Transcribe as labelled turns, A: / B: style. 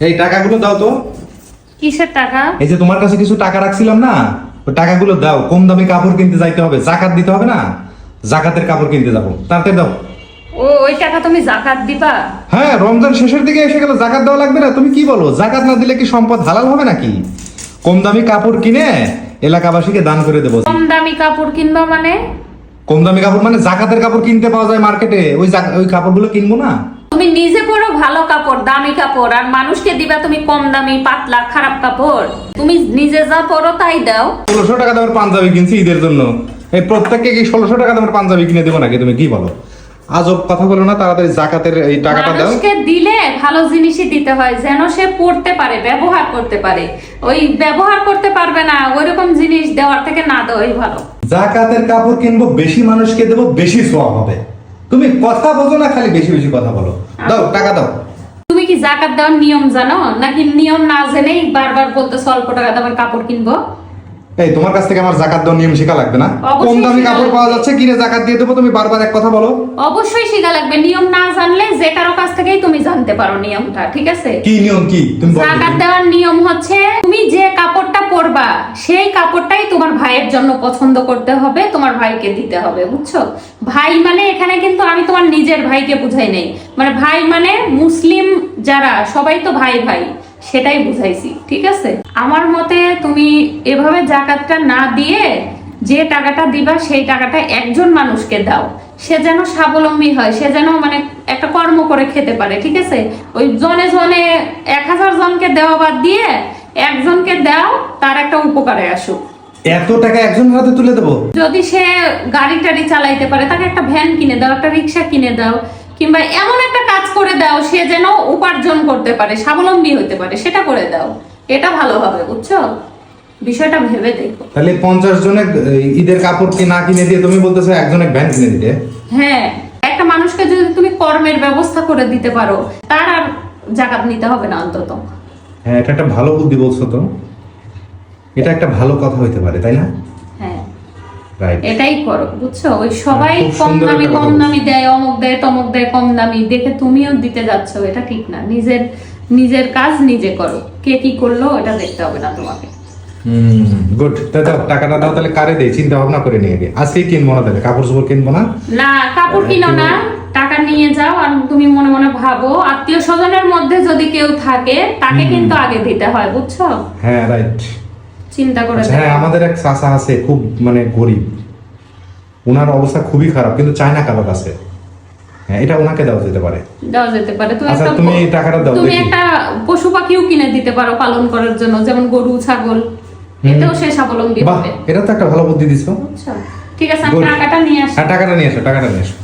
A: এই টাকাগুলো দাও তো।
B: কিসের টাকা?
A: এই যে তোমার কাছে কিছু টাকা রাখছিলাম না ওই টাকাগুলো দাও। কম দামি কাপড় কিনতে যাইতে হবে। জাকাত দিতে হবে না? জাকাতের কাপড় কিনতে যাব। তাড়াতাড়ি দাও।
B: ও ওই টাকা তুমি জাকাত দিবা?
A: হ্যাঁ রমজান শেষের দিকে এসে গেল। জাকাত দেওয়া লাগবে না? তুমি কি বলো? জাকাত না দিলে কি সম্পদ হালাল হবে নাকি? কম দামি কাপড় কিনে এলাকাবাসীকে দান করে দেবো।
B: কম দামি কাপড় কিনবা মানে?
A: কম দামি কাপড় মানে জাকাতের কাপড় কিনতে পাওয়া যায় মার্কেটে। ওই ওই কাপড়গুলো কিনবো না?
B: তুমি নিজে পরো ভালো কাপড় দামি কাপড় আর মানুষকে দিবা তুমি কম দামি পাতলা খারাপ কাপড়। তুমি নিজে যা পরো তাই দাও।
A: ষোলোশো টাকা দামের পাঞ্জাবি কিনছি ঈদের জন্য। এই প্রত্যেককে কি ষোলোশো টাকা দামের পাঞ্জাবি কিনে দেবো নাকি? তুমি কি বলো? আজব কথা বলো না তাড়াতাড়ি জাকাতের এই টাকাটা দাও।
B: মানুষকে দিলে ভালো জিনিসই দিতে হয় যেন সে পড়তে পারে ব্যবহার করতে পারে। ওই ব্যবহার করতে পারবে না ওইরকম জিনিস দেওয়ার থেকে না দেওয়াই ভালো।
A: জাকাতের কাপড় কিনবো বেশি মানুষকে দেবো বেশি সোয়াব হবে। তুমি কথা বোঝো না খালি বেশি বেশি কথা বলো। দাও টাকা দাও।
B: তুমি কি জাকাত দেওয়ার নিয়ম জানো? নাকি নিয়ম না জেনেই বারবার বলতে অল্প টাকা দামের কাপড় কিনবো?
A: এই তোমার কাছ থেকে আমার জাকাত দেওয়ার নিয়ম শেখা লাগবে না? কম দামি কাপড়। পাওয়া যাচ্ছে কিনে জাকাত দিয়ে দেবো তুমি বারবার এক কথা বলো।
B: অবশ্যই শেখা লাগবে। নিয়ম না জানলে যে কারও কাছ থেকেই তুমি জানতে পারো নিয়মটা ঠিক আছে?
A: কি নিয়ম কি? তুমি বলো।
B: জাকাত দেওয়ার নিয়ম হচ্ছে পরবা সেই কাপড়টাই তোমার ভাইয়ের জন্য পছন্দ করতে হবে, তোমার ভাইকে দিতে হবে, বুঝছ? ভাই মানে এখানে কিন্তু আমি তোমার নিজের ভাইকে বুঝাই নেই। মানে ভাই মানে মুসলিম যারা, সবাই তো ভাই ভাই, সেটাই বুঝাইছি, ঠিক আছে? আমার মতে তুমি এভাবে জাকাতটা না দিয়ে যে টাকাটা দিবা, সেই টাকাটা একজন মানুষকে দাও। সে যেন স্বাবলম্বী হয়, সে যেন মানে একটা কর্ম করে খেতে পারে, ঠিক আছে? ওই জনে জনে এক হাজার জনকে দেওয়া বাদ দিয়ে একজনকে দাও তার একটা উপকারে আসুক।
A: এত টাকা একজনের হাতে তুলে দেবো?
B: যদি সে গাড়ি টাড়ি চালাইতে পারে তাকে একটা ভ্যান কিনে দাও একটা রিক্সা কিনে দাও কিংবা এমন একটা কাজ করে দাও সে যেন উপার্জন করতে পারে স্বাবলম্বী হতে পারে সেটা করে দাও। এটা ভালো হবে বুঝছ? বিষয়টা ভেবে দেখো।
A: তাহলে পঞ্চাশ জনের ঈদের কাপড় কি না কিনে দিয়ে তুমি বলতেছো একজনের ভ্যান কিনে দিতে
B: হ্যাঁ একটা মানুষকে যদি তুমি কর্মের ব্যবস্থা করে দিতে পারো তার আর জাকাত নিতে হবে না অন্তত।
A: হ্যাঁ এটা একটা ভালো বুদ্ধি বলছো তো। এটা একটা ভালো কথা হইতে পারে তাই না?
B: হ্যাঁ। এটাই করো বুঝছ? ওই সবাই কম দামি কম দামি দেয় অমুক দেয় তমুক দেয় কম দামি দেখে তুমিও দিতে যাচ্ছ এটা ঠিক না। নিজের নিজের কাজ নিজে করো। কে কি করল এটা দেখতে হবে না তোমাকে।
A: হুম গুড তা দাও টাকাটা দাও তাহলে কারে দেই? চিন্তা ভাবনা করে নিয়ে আজকে কিনবো না তাহলে? কাপড় চোপড় কিনবো না?
B: না কাপড় কিনো না। টাকা নিয়ে যাও আর তুমি মনে মনে ভাবো আত্মীয় স্বজনের মধ্যে যদি কেউ থাকে তাকে কিন্তু আগে দিতে হয় বুঝছ?
A: হ্যাঁ রাইট
B: চিন্তা করে
A: আচ্ছা হ্যাঁ আমাদের এক চাচা আছে খুব মানে গরিব। ওনার অবস্থা খুবই খারাপ কিন্তু চায়না কাবাব আছে হ্যাঁ এটা ওনাকে দেওয়া যেতে পারে।
B: দেওয়া যেতে পারে। তুমি
A: আচ্ছা,
B: একটা
A: তুমি টাকাটা দাও,
B: তুমি একটা পশু পাখিও কিনে দিতে পারো পালন করার জন্য যেমন গরু ছাগল। এতেও সে স্বাবলম্বী হবে।
A: এটা তো একটা ভালো বুদ্ধি দিছো।
B: ঠিক আছে আমি টাকাটা নিয়ে আসি।
A: হ্যাঁ টাকাটা নিয়ে এসো টাকাটা নিয়ে এসো